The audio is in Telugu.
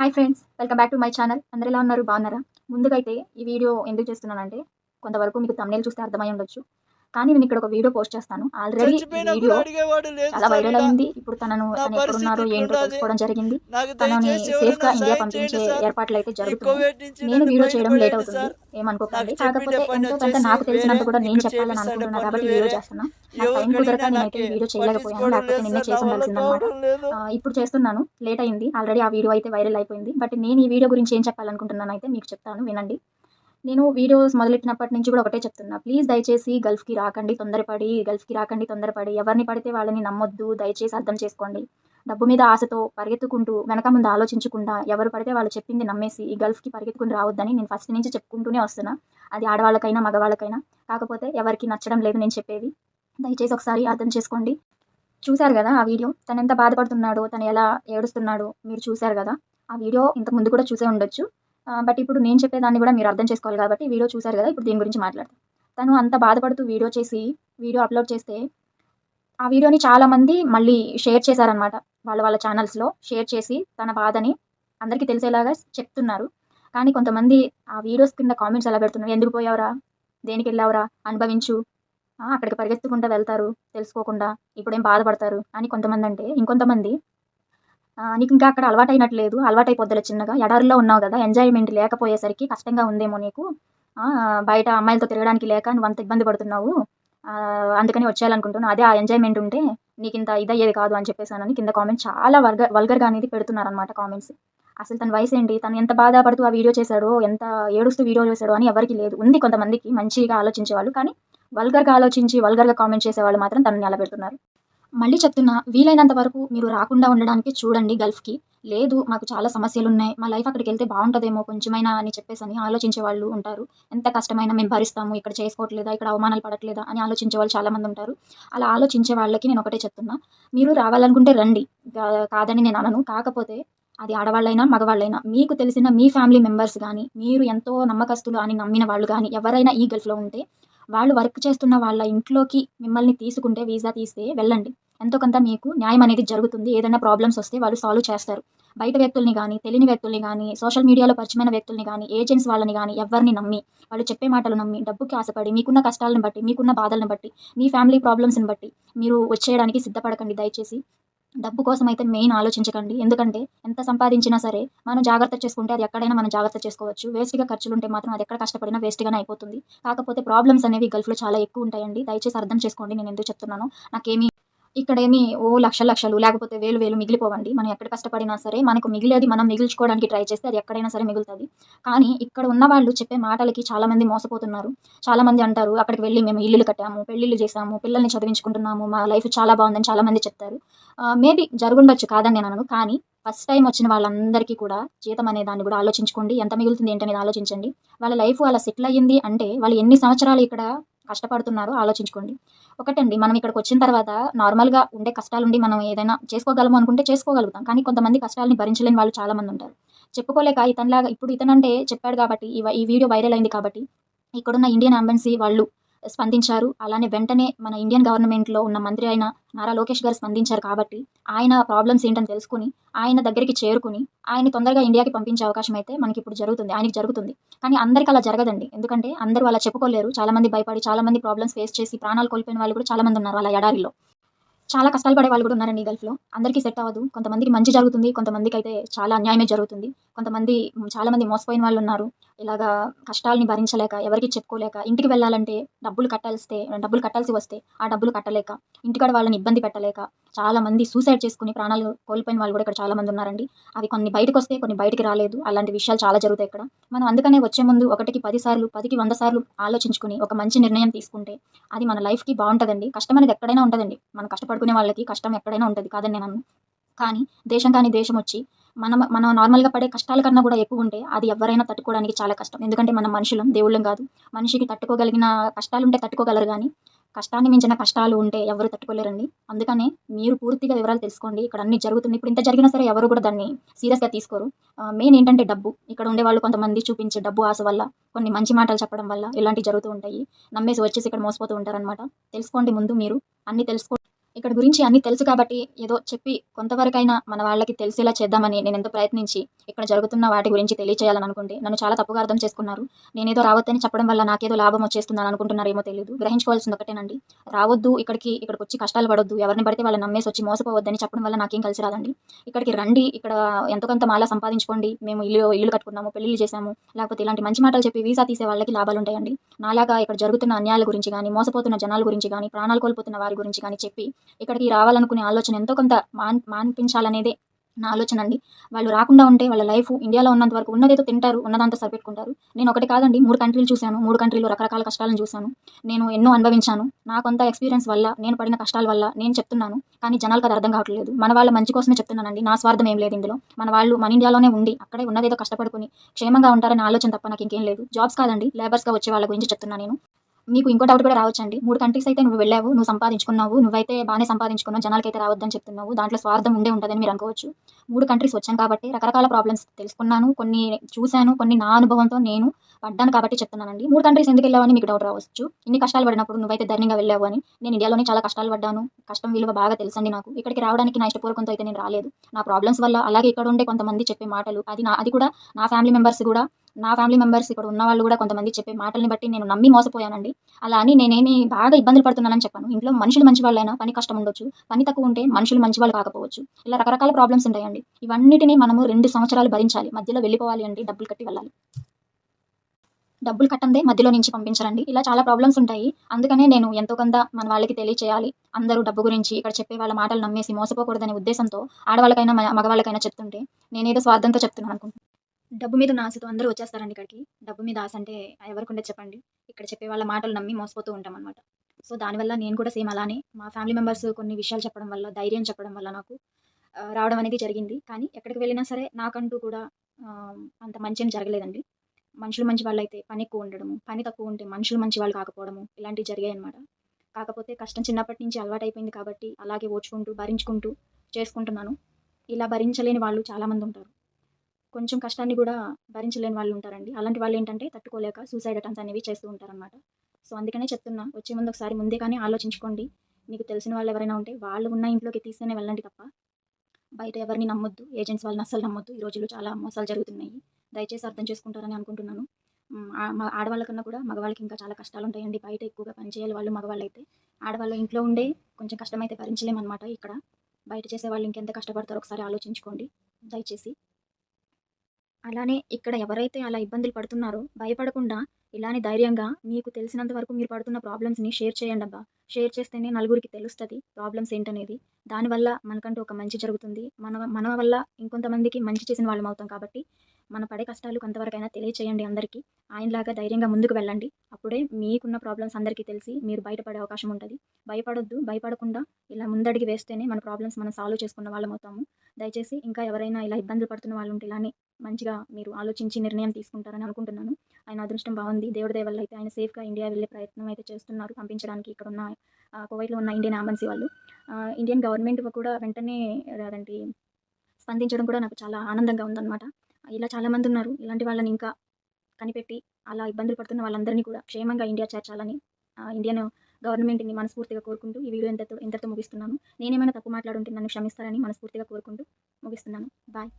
Hi friends welcome back to my channel అందరు ఎలా ఉన్నారు? బాగున్నారా? ముందుగా అయితే ఈ వీడియో ఎందుకు చేస్తున్నానంటే కొంతవరకు మీకు తమిళ చూస్తే అర్థమై ఉండొచ్చు. కానీ నేను ఇక్కడ ఒక వీడియో పోస్ట్ చేస్తాను. ఆల్రెడీ వీడియో చాలా వైరల్ అయింది. ఇప్పుడు తనను తను ఎక్కడున్నారో ఏంటో. తెలుసుకోవడం జరిగింది. తనని సేఫ్గా ఇండియా పంపించే. ఏర్పాట్లు అయితే జరుగుతున్నాయి. నుంచి నేను వీడియో చేయడం లేట్ అవుతుంది. ఏమనుకోకండి. కాకపోతే ఎంతో కొంత నాకు తెలిసినంత కూడా నేను చెప్పాలని చేపిస్తాను అనుకుంటున్నా పనులు కాబట్టి వీడియో. చేస్తున్నా నాకు టైం కుదరక నేనైతే వీడియో చేయలేకపోయాను. లేకపోతే నిన్నే చేసి. ఆ, ఇప్పుడు చేస్తున్నాను. లేట్ అయింది. ఆల్రెడీ ఆ వీడియో అయితే వైరల్ అయిపోయింది. బట్ నేను ఈ వీడియో గురించి ఏం చెప్పాలనుకుంటున్నాను అయితే మీకు చెప్తాను. వినండి. నేను వీడియోస్ మొదలెట్టినప్పటి నుంచి కూడా ఒకటే చెప్తున్నా. ప్లీజ్ దయచేసి గల్ఫ్కి రాకండి తొందరపడి గల్ఫ్కి రాకండి తొందరపడి. ఎవరిని పడితే వాళ్ళని నమ్మొద్దు దయచేసి అర్థం చేసుకోండి. డబ్బు మీద ఆశతో పరిగెత్తుకుంటూ వెనక ముందు ఆలోచించకుండా ఎవరు పడితే వాళ్ళు చెప్పింది నమ్మేసి ఈ గల్ఫ్కి పరిగెత్తుకుని రావద్దని నేను ఫస్ట్ నుంచి చెప్పుకుంటూనే వస్తున్నా. అది ఆడవాళ్ళకైనా మగవాళ్ళకైనా. కాకపోతే ఎవరికి నచ్చడం లేదు నేను చెప్పేది. దయచేసి ఒకసారి అర్థం చేసుకోండి. చూశారు కదా ఆ వీడియో? తను ఎంత బాధపడుతున్నాడో తను ఎలా ఏడుస్తున్నాడో మీరు చూశారు కదా? ఆ వీడియో ఇంతకు ముందు కూడా చూసే ఉండొచ్చు. బట్ ఇప్పుడు నేను చెప్పేదాన్ని కూడా మీరు అర్థం చేసుకోవాలి కాబట్టి వీడియో చూశారు కదా ఇప్పుడు దీని గురించి మాట్లాడతాను తను అంత బాధపడుతూ వీడియో చేసి వీడియో అప్లోడ్ చేస్తే ఆ వీడియోని చాలామంది మళ్ళీ షేర్ చేశారనమాట వాళ్ళ వాళ్ళ ఛానల్స్లో షేర్ చేసి తన బాధని అందరికీ తెలిసేలాగా చెప్తున్నారు. కానీ కొంతమంది ఆ వీడియోస్ కింద కామెంట్స్ ఎలా పెడుతున్నారు. ఎందుకు పోయావురా? దేనికి వెళ్ళావురా? అనుభవించు. అక్కడికి పరిగెత్తుకుంటూ వెళ్తారు. తెలుసుకోకుండా ఇప్పుడేం బాధపడతారు? అని కొంతమంది అంటే ఇంకొంతమంది నీకు ఇంకా అక్కడ అలవాటైనట్లేదు. అలవాటైపోద్దులే చిన్నగా. ఎడారిలో ఉన్నావు కదా ఎంజాయ్మెంట్ లేకపోయేసరికి కష్టంగా ఉందేమో నీకు. బయట అమ్మాయిలతో తిరగడానికి లేక నువ్వు అంత ఇబ్బంది పడుతున్నావు. అందుకని వచ్చేయాలనుకుంటున్నావు. అదే ఆ ఎంజాయ్మెంట్ ఉంటే నీకు ఇంత ఇదయ్యేది కాదు అని చెప్పేసానని కింద కామెంట్ చాలా వర్గ వల్గర్గా అనేది పెడుతున్నారనమాట కామెంట్స్ అసలు తన వయసు ఏంటి తను ఎంత బాధపడుతూ ఆ వీడియో చేశాడో ఎంత ఏడుస్తూ వీడియో చేశాడో అని ఎవరికి లేదు. ఉంది కొంతమందికి మంచిగా ఆలోచించేవాళ్ళు కానీ వల్గర్గా ఆలోచించి వల్గర్గా కామెంట్ చేసేవాళ్ళు మాత్రం తనని అలా పెడుతున్నారు. మళ్ళీ చెప్తున్నా వీలైనంత వరకు మీరు రాకుండా ఉండడానికి చూడండి గల్ఫ్కి. లేదు మాకు చాలా సమస్యలు ఉన్నాయి మా లైఫ్ అక్కడికి వెళ్తే బాగుంటుందేమో కొంచెమైనా అని చెప్పేసి అని ఆలోచించే వాళ్ళు ఉంటారు. ఎంత కష్టమైనా మేము భరిస్తాము ఇక్కడ చేసుకోవట్లేదా ఇక్కడ అవమానాలు పడట్లేదా అని ఆలోచించే వాళ్ళు చాలా మంది ఉంటారు. అలా ఆలోచించే వాళ్ళకి నేను ఒకటే చెప్తున్నా. మీరు రావాలనుకుంటే రండి. కాదని నేను అనను. కాకపోతే అది ఆడవాళ్ళైనా మగవాళ్ళైనా మీకు తెలిసిన మీ ఫ్యామిలీ మెంబర్స్ కానీ మీరు ఎంతో నమ్మకస్తులు అని నమ్మిన వాళ్ళు కానీ ఎవరైనా ఈ గల్ఫ్లో ఉంటే వాళ్ళు వర్క్ చేస్తున్న వాళ్ళ ఇంట్లోకి మిమ్మల్ని తీసుకుంటే వీసా తీస్తే వెళ్ళండి. ఎంతో కొంత మీకు న్యాయం అనేది జరుగుతుంది. ఏదైనా ప్రాబ్లమ్స్ వస్తే వాళ్ళు సాల్వ్ చేస్తారు. బయట వ్యక్తుల్ని కానీ తెలియని వ్యక్తుల్ని కానీ సోషల్ మీడియాలో పరిచయమైన వ్యక్తుల్ని కానీ ఏజెంట్స్ వాళ్ళని కానీ ఎవరిని నమ్మి వాళ్ళు చెప్పే మాటలు నమ్మి డబ్బుకి ఆశపడి మీకున్న కష్టాలను బట్టి మీకున్న బాధలను బట్టి మీ ఫ్యామిలీ ప్రాబ్లమ్స్ని బట్టి మీరు వచ్చేయడానికి సిద్ధపడకండి. దయచేసి డబ్బు కోసం అయితే మెయిన్ ఆలోచించకండి. ఎందుకంటే ఎంత సంపాదించినా సరే మనం జాగ్రత్త చేసుకుంటే అది ఎక్కడైనా మనం జాగ్రత్త చేసుకోవచ్చు. వేస్ట్గా ఖర్చులు ఉంటే మాత్రం అది ఎక్కడ కష్టపడినా వేస్ట్గానే అయిపోతుంది. కాకపోతే ప్రాబ్లమ్స్ అనేవి గల్ఫ్లో చాలా ఎక్కువ ఉంటాయండి. దయచేసి అర్థం చేసుకోండి. నేను ఎందుకు చెప్తున్నాను. నాకేమీ ఇక్కడేమి ఓ లక్ష లక్షలు లేకపోతే వేలు వేలు మిగిలిపోవండి. మనం ఎక్కడ కష్టపడినా సరే మనకు మిగిలేది మనం మిగిల్చుకోవడానికి ట్రై చేస్తే అది ఎక్కడైనా సరే మిగులుతుంది. కానీ ఇక్కడ ఉన్న వాళ్ళు చెప్పే మాటలకి చాలామంది మోసపోతున్నారు. చాలామంది అంటారు అక్కడికి వెళ్ళి మేము ఇల్లులు కట్టాము పెళ్ళిళ్ళు చేసాము పిల్లల్ని చదివించుకుంటున్నాము మా లైఫ్ చాలా బాగుందని చాలామంది చెప్తారు. మేబీ జరుగుండొచ్చు కాదని నేను అనను కానీ ఫస్ట్ టైం వచ్చిన వాళ్ళందరికీ కూడా జీతం అనే దాన్ని కూడా ఆలోచించుకోండి. ఎంత మిగులుతుంది ఏంటనేది ఆలోచించండి. వాళ్ళ లైఫ్ అలా సెటిల్ అయ్యింది అంటే వాళ్ళు ఎన్ని సంవత్సరాలు ఇక్కడ కష్టపడుతున్నారో ఆలోచించుకోండి. ఒకటండి మనం ఇక్కడికి వచ్చిన తర్వాత నార్మల్గా ఉండే కష్టాలుండి మనం ఏదైనా చేసుకోగలము అనుకుంటే చేసుకోగలుగుతాం. కానీ కొంతమంది కష్టాలని భరించలేని వాళ్ళు చాలామంది ఉంటారు. చెప్పుకోలేక ఇతనిలాగా ఇప్పుడు ఇతనంటే చెప్పాడు కాబట్టి ఈ వీడియో వైరల్ అయింది కాబట్టి ఇక్కడున్న ఇండియన్ అంబెన్సీ వాళ్ళు స్పందించారు. అలానే వెంటనే మన ఇండియన్ గవర్నమెంట్లో ఉన్న మంత్రి అయిన నారా లోకేష్ గారు స్పందించారు కాబట్టి ఆయన ప్రాబ్లమ్స్ ఏంటని తెలుసుకుని ఆయన దగ్గరికి చేరుకుని ఆయన తొందరగా ఇండియాకి పంపించే అవకాశం అయితే మనకి ఇప్పుడు జరుగుతుంది ఆయనకి జరుగుతుంది. కానీ అందరికీ అలా జరగదండి. ఎందుకంటే అందరూ అలా చెప్పుకోలేరు. చాలామంది భయపడి చాలామంది ప్రాబ్లమ్స్ ఫేస్ చేసి ప్రాణాలు కోల్పోయిన వాళ్ళు కూడా చాలామంది ఉన్నారు అలా ఎడారిలో. చాలా కష్టాలు పడే వాళ్ళు కూడా ఉన్నారండి ఈ గల్ఫ్లో. అందరికీ సెట్ అవ్వదు. కొంతమందికి మంచి జరుగుతుంది కొంతమందికి అయితే చాలా అన్యాయమే జరుగుతుంది. కొంతమంది చాలామంది మోసపోయిన వాళ్ళు ఉన్నారు. ఇలాగా కష్టాలని భరించలేక ఎవరికి చెప్పుకోలేక ఇంటికి వెళ్ళాలంటే డబ్బులు కట్టాల్స్తే డబ్బులు కట్టాల్సి వస్తే ఆ డబ్బులు కట్టలేక ఇంటికాడ వాళ్ళని ఇబ్బంది పెట్టలేక చాలా మంది సూసైడ్ చేసుకుని ప్రాణాలు కోల్పోయిన వాళ్ళు కూడా ఇక్కడ చాలా మంది ఉన్నారండి. అవి కొన్ని బయటకు వస్తే కొన్ని బయటికి రాలేదు. అలాంటి విషయాలు చాలా జరుగుతాయి ఇక్కడ. మనం అందుకనే వచ్చే ముందు ఒకటికి పది సార్లు పదికి వంద సార్లు ఆలోచించుకుని ఒక మంచి నిర్ణయం తీసుకుంటే అది మన లైఫ్కి బాగుంటుందండి. కష్టం అనేది ఎక్కడైనా ఉంటుందండి. మనం కష్టపడుకునే వాళ్ళకి కష్టం ఎక్కడైనా ఉంటుంది. కాదని నేను కానీ దేశం కానీ దేశం వచ్చి మనం మనం నార్మల్గా పడే కష్టాల కన్నా కూడా ఎక్కువ ఉంటే అది ఎవరైనా తట్టుకోవడానికి చాలా కష్టం. ఎందుకంటే మనం మనుషులం దేవుళ్ళం కాదు. మనిషికి తట్టుకోగలిగిన కష్టాలు ఉంటే తట్టుకోగలరు కానీ కష్టాన్ని మించిన కష్టాలు ఉంటే ఎవరు తట్టుకోలేరండి. అందుకనే మీరు పూర్తిగా వివరాలు తెలుసుకోండి. ఇక్కడ అన్ని జరుగుతుంది ఇప్పుడు ఇంత జరిగినా సరే ఎవరు కూడా దాన్ని సీరియస్గా తీసుకోరు. మెయిన్ ఏంటంటే డబ్బు. ఇక్కడ ఉండే వాళ్ళు కొంతమంది చూపించే డబ్బు ఆశ వల్ల కొన్ని మంచి మాటలు చెప్పడం వల్ల ఇలాంటివి జరుగుతూ ఉంటాయి. నమ్మేసి వచ్చేసి ఇక్కడ మోసపోతూ ఉంటారనమాట తెలుసుకోండి ముందు మీరు. అన్ని తెలుసుకో ఇక్కడ గురించి అన్నీ తెలుసు కాబట్టి ఏదో చెప్పి కొంతవరకైనా మన వాళ్ళకి తెలిసేలా చేద్దామని నేను ఎంతో ప్రయత్నించి ఇక్కడ జరుగుతున్న వాటి గురించి తెలియచేయాలని అనుకుంటే నన్ను చాలా తప్పుగా అర్థం చేసుకున్నారు. నేనేదో రావద్దని చెప్పడం వల్ల నాకేదో లాభం వచ్చేస్తుందని అనుకుంటున్నారేమో తెలియదు గ్రహించుకోవాల్సింది ఒకటేనండి. రావద్దు ఇక్కడికి ఇక్కడికి వచ్చి కష్టాలు పడొద్దు. ఎవరిని పడితే వాళ్ళని నమ్మేసి వచ్చి మోసపోవద్దని చెప్పడం వల్ల నాకేం కలిసి రాదండి. ఇక్కడికి రండి ఇక్కడ ఎంతో కొంత మాలా సంపాదించుకోండి. మేము ఇల్లు ఇల్లు కట్టుకున్నాము పెళ్ళిళ్ళు చేశాము. లేకపోతే ఇలాంటి మంచి మాటలు చెప్పి వీసా తీసే వాళ్ళకి లాభాలు ఉంటాయండి. నాలాగా ఇక్కడ జరుగుతున్న అన్యాయాల గురించి కానీ మోసపోతున్న జనాల గురించి కానీ ప్రాణాలు కోల్పోతున్న వారి గురించి కానీ చెప్పి ఇక్కడికి రావాలనుకునే ఆలోచన ఎంతో కొంత మాన్ మాన్పించాలనేదే నా ఆలోచన అండి వాళ్ళు రాకుండా ఉంటే వాళ్ళ లైఫ్ ఇండియాలో ఉన్నంత వరకు ఉన్నదేదో తింటారు ఉన్నదంతా సరిపెట్టుకుంటారు. నేను ఒకటి కాదండి మూడు కంట్రీలు చూశాను మూడు కంట్రీలు రకరకాల కష్టాలను చూశాను. నేను ఎన్నో అనుభవించాను. నాకొంత ఎక్స్పీరియన్స్ వల్ల నేను పడిన కష్టాల వల్ల నేను చెప్తున్నాను కానీ జనాలకు అది అర్థం కావట్లేదు. మన వాళ్ళ మంచి కోసమే చెప్తున్నానండి నా స్వార్థం ఏం లేదు ఇందులో. మన వాళ్ళు మన ఇండియాలోనే ఉండి అక్కడే ఉన్నదేదో కష్టపడుకుని క్షేమంగా ఉంటారనే ఆలోచన తప్ప నాకు ఇంకేం లేదు. జాబ్స్ కాదండి లేబర్స్గా వచ్చే వాళ్ళ గురించి చెప్తున్నాను నేను. మీకు ఇంకో డౌట్ కూడా రావచ్చండి. మూడు కంట్రీస్ అయితే నువ్వు వెళ్ళావు నువ్వు సంపాదించుకున్నావు నువ్వైతే బాగానే సంపాదించుకున్నావు జనాలకైతే రావద్దని చెప్తున్నావు దాంట్లో స్వార్థం ఉండే ఉంటుందని మీరు అనుకోవచ్చు. మూడు కంట్రీస్ వచ్చాను కాబట్టి రకరకాల ప్రాబ్లమ్స్ తెలుసుకున్నాను కొన్ని చూశాను కొన్ని నా అనుభవంతో నేను పడ్డాను కాబట్టి చెప్తున్నానండి. మూడు కంట్రీస్ ఎందుకు వెళ్ళావని మీకు డౌట్ రావచ్చు. ఇన్ని కష్టాలు పడినప్పుడు నువ్వైతే ధైర్యంగా వెళ్ళావు అని నేను ఇండియాలోనే చాలా కష్టాలు పడ్డాను. కష్టం విలువ బాగా తెలుసండి నాకు. ఇక్కడికి రావడానికి నా ఇష్టపూర్వకంతో అయితే నేను రాలేదు. నా ప్రాబ్లమ్స్ వల్ల అలాగే ఇక్కడ ఉండే కొంతమంది చెప్పే మాటలు అది నా అది కూడా నా ఫ్యామిలీ మెంబర్స్ కూడా నా ఫ్యామిలీ మెంబర్స్ ఇక్కడ ఉన్న వాళ్ళు కూడా కొంతమంది చెప్పే మాటల్ని బట్టి నేను నమ్మి మోసపోయానండి. అలా అని నేనేమి బాగా ఇబ్బందులు పడుతున్నానని చెప్పాను. ఇంట్లో మనుషులు మంచి వాళ్ళైనా పని కష్టం ఉండొచ్చు. పని తక్కువ ఉంటే మనుషులు మంచి వాళ్ళు కాకపోవచ్చు. ఇలా రకరకాల ప్రాబ్లమ్స్ ఉంటాయండి. ఇవన్నిటిని మనము రెండు సంవత్సరాలు భరించాలి. మధ్యలో వెళ్ళిపోవాలి అంటే డబ్బులు కట్టి వెళ్ళాలి. డబ్బులు కట్టందే మధ్యలో నుంచి పంపించరండి. ఇలా చాలా ప్రాబ్లమ్స్ ఉంటాయి. అందుకనే నేను ఎంతో కొంత మన వాళ్ళకి తెలియచేయాలి. అందరూ డబ్బు గురించి ఇక్కడ చెప్పే వాళ్ళ మాటలు నమ్మేసి మోసపోకూడదనే ఉద్దేశంతో ఆడవాళ్ళకైనా మ- మగవాళ్ళకైనా చెప్తుంటే నేనేదో స్వార్థంతో చెప్తున్నాను అనుకుంటున్నాను డబ్బు మీద నాశతో ఆశతో అందరూ వచ్చేస్తారండి ఇక్కడికి. డబ్బు మీద ఆశ అంటే ఎవరికుండే చెప్పండి. ఇక్కడ చెప్పే వాళ్ళ మాటలు నమ్మి మోసపోతూ ఉంటాం అనమాట సో దానివల్ల నేను కూడా సేమ్ అలానే మా ఫ్యామిలీ మెంబర్స్ కొన్ని విషయాలు చెప్పడం వల్ల ధైర్యం చెప్పడం వల్ల నాకు రావడం అనేది జరిగింది. కానీ ఎక్కడికి వెళ్ళినా సరే నాకంటూ కూడా అంత మంచి ఏం జరగలేదండి. మనుషులు మంచి వాళ్ళు అయితే పని ఎక్కువ ఉండడము పని తక్కువ ఉంటే మనుషులు మంచి వాళ్ళు కాకపోవడము ఇలాంటివి జరిగాయి అనమాట కాకపోతే కష్టం చిన్నప్పటి నుంచి అలవాటైపోయింది కాబట్టి అలాగే ఓడ్చుకుంటూ భరించుకుంటూ చేసుకుంటున్నాను. ఇలా భరించలేని వాళ్ళు చాలామంది ఉంటారు. కొంచెం కష్టాన్ని కూడా భరించలేని వాళ్ళు ఉంటారండి. అలాంటి వాళ్ళు ఏంటంటే తట్టుకోలేక సూసైడ్ అటెంప్ట్స్ అనేవి చేస్తూ ఉంటారనమాట సో అందుకనే చెప్తున్నా వచ్చే ముందు ఒకసారి ముందే కానీ ఆలోచించుకోండి. మీకు తెలిసిన వాళ్ళు ఎవరైనా ఉంటే వాళ్ళు ఉన్న ఇంట్లోకి తీస్తేనే వెళ్ళండి తప్ప బయట ఎవరిని నమ్మొద్దు ఏజెంట్స్ వాళ్ళని అస్సలు నమ్మొద్దు. ఈ రోజుల్లో చాలా మోసాలు జరుగుతున్నాయి. దయచేసి అర్థం చేసుకుంటారని అనుకుంటున్నాను. ఆడవాళ్ళకన్నా ఆడవాళ్ళ కన్నా కూడా మగవాళ్ళకి ఇంకా చాలా కష్టాలు ఉంటాయండి. బయట ఎక్కువగా పనిచేయాలి వాళ్ళు మగవాళ్ళు అయితే ఆడవాళ్ళు ఇంట్లో ఉండే కొంచెం కష్టమైతే భరించలేమన్నమాట ఇక్కడ. బయట చేసే వాళ్ళు ఇంకెంత కష్టపడతారో ఒకసారి ఆలోచించుకోండి. దయచేసి. అలానే ఇక్కడ ఎవరైతే అలా ఇబ్బందులు పడుతున్నారో భయపడకుండా ఇలానే ధైర్యంగా మీకు తెలిసినంత వరకు మీరు పడుతున్న ప్రాబ్లమ్స్ని షేర్ చేయండి అబ్బా షేర్ చేస్తేనే నలుగురికి తెలుస్తుంది ప్రాబ్లమ్స్ ఏంటనేది. దానివల్ల మనకంటూ ఒక మంచి జరుగుతుంది. మన మన వల్ల ఇంకొంతమందికి మంచి చేసిన వాళ్ళం అవుతాం కాబట్టి మన పడే కష్టాలు కొంతవరకైనా తెలియచేయండి అందరికీ. ఆయనలాగా ధైర్యంగా ముందుకు వెళ్ళండి. అప్పుడే మీకున్న ప్రాబ్లమ్స్ అందరికీ తెలిసి మీరు బయటపడే అవకాశం ఉంటుంది. భయపడొద్దు భయపడకుండా ఇలా ముందడిగి వేస్తేనే మన ప్రాబ్లమ్స్ మనం సాల్వ్ చేసుకున్న వాళ్ళం అవుతాము. దయచేసి ఇంకా ఎవరైనా ఇలా ఇబ్బందులు పడుతున్న వాళ్ళు ఉంటే ఇలానే మంచిగా మీరు ఆలోచించి నిర్ణయం తీసుకుంటారని అనుకుంటున్నాను. ఆయన అదృష్టం బాగుంది. దేవుడి దయ వల్ల అయితే ఆయన సేఫ్గా ఇండియా వెళ్ళే ప్రయత్నం అయితే చేస్తున్నారు. పంపించడానికి ఇక్కడ ఉన్న కోవైట్లో కువైట్లో ఉన్న ఇండియన్ అంబెన్సీ వాళ్ళు. ఇండియన్ గవర్నమెంట్ కూడా వెంటనే అదేంటి స్పందించడం కూడా నాకు చాలా ఆనందంగా ఉందన్నమాట. ఇలా చాలామంది ఉన్నారు. ఇలాంటి వాళ్ళని ఇంకా కనిపెట్టి అలా ఇబ్బందులు పడుతున్న వాళ్ళందరినీ కూడా క్షేమంగా ఇండియా చేర్చాలని ఇండియన్ గవర్నమెంట్ని మనస్ఫూర్తిగా కోరుకుంటూ ఈ వీడియో ఇంతతో ఎంతతో ముగిస్తున్నాను. నేనేమైనా తప్పు మాట్లాడుంటే నన్ను క్షమిస్తారని మనస్ఫూర్తిగా కోరుకుంటూ ముగిస్తున్నాను. బాయ్